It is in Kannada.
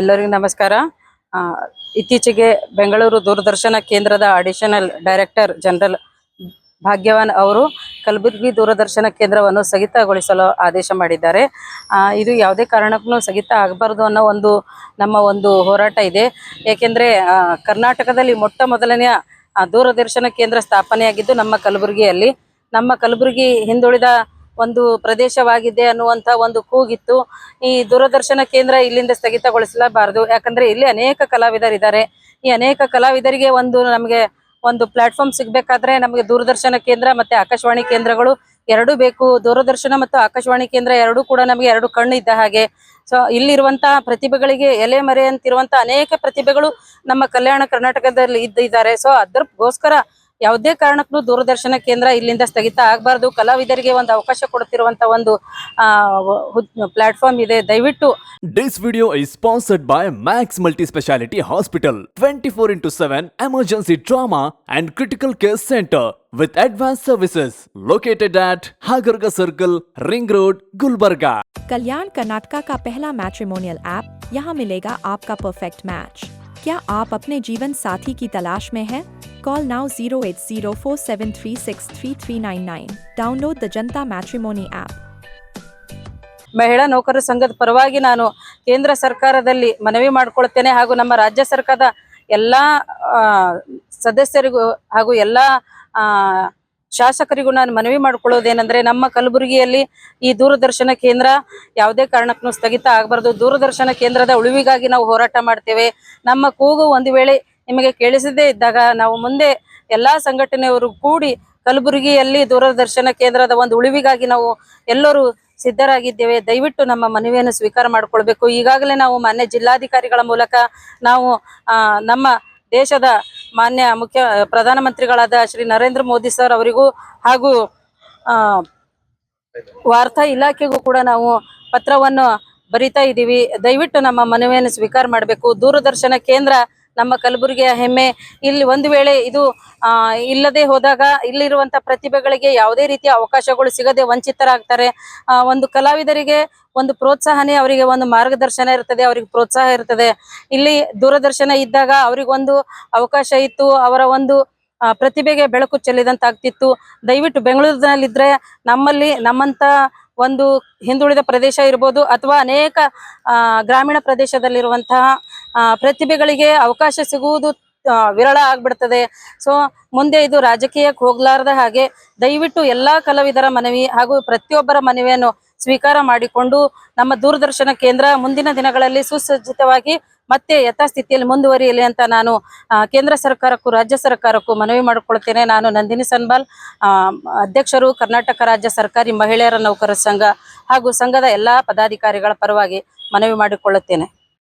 ಎಲ್ಲರಿಗೂ ನಮಸ್ಕಾರ. ಇತ್ತೀಚೆಗೆ ಬೆಂಗಳೂರು ದೂರದರ್ಶನ ಕೇಂದ್ರದ ಅಡಿಷನಲ್ ಡೈರೆಕ್ಟರ್ ಜನರಲ್ ಭಾಗ್ಯವಾನ್ ಅವರು ಕಲಬುರಗಿ ದೂರದರ್ಶನ ಕೇಂದ್ರವನ್ನು ಸ್ಥಗಿತಗೊಳಿಸಲು ಆದೇಶ ಮಾಡಿದ್ದಾರೆ. ಇದು ಯಾವುದೇ ಕಾರಣಕ್ಕೂ ಸ್ಥಗಿತ ಆಗಬಾರ್ದು ಅನ್ನೋ ಒಂದು ನಮ್ಮ ಒಂದು ಹೋರಾಟ ಇದೆ. ಏಕೆಂದರೆ ಕರ್ನಾಟಕದಲ್ಲಿ ಮೊಟ್ಟ ಮೊದಲನೆಯ ದೂರದರ್ಶನ ಕೇಂದ್ರ ಸ್ಥಾಪನೆಯಾಗಿದ್ದು ನಮ್ಮ ಕಲಬುರಗಿಯಲ್ಲಿ. ನಮ್ಮ ಕಲಬುರಗಿ ಹಿಂದುಳಿದ ಒಂದು ಪ್ರದೇಶವಾಗಿದೆ ಅನ್ನುವಂತ ಒಂದು ಕೂಗಿತ್ತು. ಈ ದೂರದರ್ಶನ ಕೇಂದ್ರ ಇಲ್ಲಿಂದ ಸ್ಥಗಿತಗೊಳಿಸಲಬಾರದು ಯಾಕಂದ್ರೆ ಇಲ್ಲಿ ಅನೇಕ ಕಲಾವಿದರಿದ್ದಾರೆ. ಈ ಅನೇಕ ಕಲಾವಿದರಿಗೆ ಒಂದು ನಮಗೆ ಒಂದು ಪ್ಲಾಟ್ಫಾರ್ಮ್ ಸಿಗ್ಬೇಕಾದ್ರೆ ನಮಗೆ ದೂರದರ್ಶನ ಕೇಂದ್ರ ಮತ್ತೆ ಆಕಾಶವಾಣಿ ಕೇಂದ್ರಗಳು ಎರಡು ಬೇಕು. ದೂರದರ್ಶನ ಮತ್ತು ಆಕಾಶವಾಣಿ ಕೇಂದ್ರ ಎರಡೂ ಕೂಡ ನಮಗೆ ಎರಡು ಕಣ್ಣು ಇದ್ದ ಹಾಗೆ. ಸೊ ಇಲ್ಲಿರುವಂತಹ ಪ್ರತಿಭೆಗಳಿಗೆ ಎಲೆ ಮರೆ ಅಂತಿರುವಂತ ಅನೇಕ ಪ್ರತಿಭೆಗಳು ನಮ್ಮ ಕಲ್ಯಾಣ ಕರ್ನಾಟಕದಲ್ಲಿ ಇದ್ದಿದ್ದಾರೆ ಸೊ, ಅದಕ್ಕೋಸ್ಕರ ಯಾವುದೇ ಕಾರಣಕ್ಕೂ ದೂರದರ್ಶನ ಕೇಂದ್ರ ಇಲ್ಲಿಂದ ಸ್ಥಗಿತ ಆಗಬಾರ್ದು ಕಲಾವಿದರಿಗೆ ಒಂದು ಅವಕಾಶ ಕೊಡ್ತಿರುವಂತ ಒಂದು ಪ್ಲಾಟ್ಫಾರ್ಮ್ ಇದೆ ದಯವಿಟ್ಟು This video is sponsored by Max Multi Speciality Hospital 24 into 7 emergency trauma and critical care center with advanced services located at Hagarga Circle, Ring Road, Gulbarga. कल्याण कर्नाटका का पहला मैट्रिमोनियल ऐप यहाँ मिलेगा आपका परफेक्ट मैच क्या आप अपने जीवन साथी की तलाश में हैं? Call now zero eight zero four seven three six three three nine nine download the Janata matrimony app ಮಹಿಳಾ ನೌಕರರ ಸಂಘದ ಪರವಾಗಿ ನಾನು ಕೇಂದ್ರ ಸರ್ಕಾರದಲ್ಲಿ ಮನವಿ ಮಾಡಿಕೊಳ್ತೇನೆ ಹಾಗೂ ನಮ್ಮ ರಾಜ್ಯ ಸರ್ಕಾರದ ಎಲ್ಲ ಸದಸ್ಯರಿಗೂ ಹಾಗೂ ಎಲ್ಲ ಆ, ಶಾಸಕರಿಗೂ ನಾನು ಮನವಿ ಮಾಡಿಕೊಳ್ಳೋದೇನೆಂದ್ರೆ ನಮ್ಮ ಕಲಬುರಗಿಯಲ್ಲಿ ಈ ದೂರದರ್ಶನ ಕೇಂದ್ರ ಯಾವುದೇ ಕಾರಣಕ್ಕೂ ಸ್ಥಗಿತ ಆಗಬಾರ್ದು. ದೂರದರ್ಶನ ಕೇಂದ್ರದ ಉಳಿವಿಗಾಗಿ ನಾವು ಹೋರಾಟ ಮಾಡ್ತೇವೆ. ನಮ್ಮ ಕೂಗು ಒಂದು ವೇಳೆ ನಿಮಗೆ ಕೇಳಿಸದೇ ಇದ್ದಾಗ ನಾವು ಮುಂದೆ ಎಲ್ಲಾ ಸಂಘಟನೆಯವರು ಕೂಡಿ ಕಲಬುರಗಿಯಲ್ಲಿ ದೂರದರ್ಶನ ಕೇಂದ್ರದ ಒಂದು ಉಳಿವಿಗಾಗಿ ನಾವು ಎಲ್ಲರೂ ಸಿದ್ಧರಾಗಿದ್ದೇವೆ. ದಯವಿಟ್ಟು ನಮ್ಮ ಮನವಿಯನ್ನು ಸ್ವೀಕಾರ ಮಾಡಿಕೊಳ್ಬೇಕು. ಈಗಾಗಲೇ ನಾವು ಮಾನ್ಯ ಜಿಲ್ಲಾಧಿಕಾರಿಗಳ ಮೂಲಕ ನಾವು ನಮ್ಮ ದೇಶದ ಮಾನ್ಯ ಮುಖ್ಯ ಪ್ರಧಾನಮಂತ್ರಿಗಳಾದ ಶ್ರೀ ನರೇಂದ್ರ ಮೋದಿ ಸರ್ ಅವರಿಗೂ ಹಾಗೂ ವಾರ್ತಾ ಇಲಾಖೆಗೂ ಕೂಡ ನಾವು ಪತ್ರವನ್ನು ಬರಿತಾ ಇದ್ದೀವಿ. ದಯವಿಟ್ಟು ನಮ್ಮ ಮನವಿಯನ್ನು ಸ್ವೀಕಾರ ಮಾಡಬೇಕು. ದೂರದರ್ಶನ ಕೇಂದ್ರ ನಮ್ಮ ಕಲಬುರಗಿಯ ಹೆಮ್ಮೆ. ಇಲ್ಲಿ ಒಂದು ವೇಳೆ ಇದು ಇಲ್ಲದೆ ಹೋದಾಗ ಇಲ್ಲಿರುವಂತ ಪ್ರತಿಭೆಗಳಿಗೆ ಯಾವುದೇ ರೀತಿಯ ಅವಕಾಶಗಳು ಸಿಗದೆ ವಂಚಿತರಾಗ್ತಾರೆ. ಒಂದು ಕಲಾವಿದರಿಗೆ ಒಂದು ಪ್ರೋತ್ಸಾಹನೆ ಅವರಿಗೆ ಒಂದು ಮಾರ್ಗದರ್ಶನ ಇರ್ತದೆ, ಅವರಿಗೆ ಪ್ರೋತ್ಸಾಹ ಇರ್ತದೆ. ಇಲ್ಲಿ ದೂರದರ್ಶನ ಇದ್ದಾಗ ಅವರಿಗೊಂದು ಅವಕಾಶ ಇತ್ತು, ಅವರ ಒಂದು ಪ್ರತಿಭೆಗೆ ಬೆಳಕು ಚೆಲ್ಲಿದಂತಾಗ್ತಿತ್ತು. ದಯವಿಟ್ಟು ಬೆಂಗಳೂರಿನಲ್ಲಿದ್ರೆ ನಮ್ಮಲ್ಲಿ ನಮ್ಮಂತ ಒಂದು ಹಿಂದುಳಿದ ಪ್ರದೇಶ ಇರ್ಬೋದು, ಅಥವಾ ಅನೇಕ ಗ್ರಾಮೀಣ ಪ್ರದೇಶದಲ್ಲಿರುವಂತಹ ಪ್ರತಿಭೆಗಳಿಗೆ ಅವಕಾಶ ಸಿಗುವುದು ವಿರಳ ಆಗ್ಬಿಡ್ತದೆ. ಸೊ ಮುಂದೆ ಇದು ರಾಜಕೀಯಕ್ಕೆ ಹೋಗ್ಲಾರದ ಹಾಗೆ ದಯವಿಟ್ಟು ಎಲ್ಲಾ ಕಲಾವಿದರ ಮನವಿ ಹಾಗೂ ಪ್ರತಿಯೊಬ್ಬರ ಮನವಿಯನ್ನು ಸ್ವೀಕಾರ ಮಾಡಿಕೊಂಡು ನಮ್ಮ ದೂರದರ್ಶನ ಕೇಂದ್ರ ಮುಂದಿನ ದಿನಗಳಲ್ಲಿ ಸುಸಜ್ಜಿತವಾಗಿ ಮತ್ತೆ ಯಥಾಸ್ಥಿತಿಯಲ್ಲಿ ಮುಂದುವರಿಯಲಿ ಅಂತ ನಾನು ಕೇಂದ್ರ ಸರ್ಕಾರಕ್ಕೂ ರಾಜ್ಯ ಸರ್ಕಾರಕ್ಕೂ ಮನವಿ ಮಾಡಿಕೊಳ್ತೇನೆ. ನಾನು ನಂದಿನಿ ಸನ್ಬಾಲ್ ಅಧ್ಯಕ್ಷರು ಕರ್ನಾಟಕ ರಾಜ್ಯ ಸರ್ಕಾರಿ ಮಹಿಳೆಯರ ನೌಕರರ ಸಂಘ ಹಾಗೂ ಸಂಘದ ಎಲ್ಲಾ ಪದಾಧಿಕಾರಿಗಳ ಪರವಾಗಿ ಮನವಿ ಮಾಡಿಕೊಳ್ಳುತ್ತೇನೆ.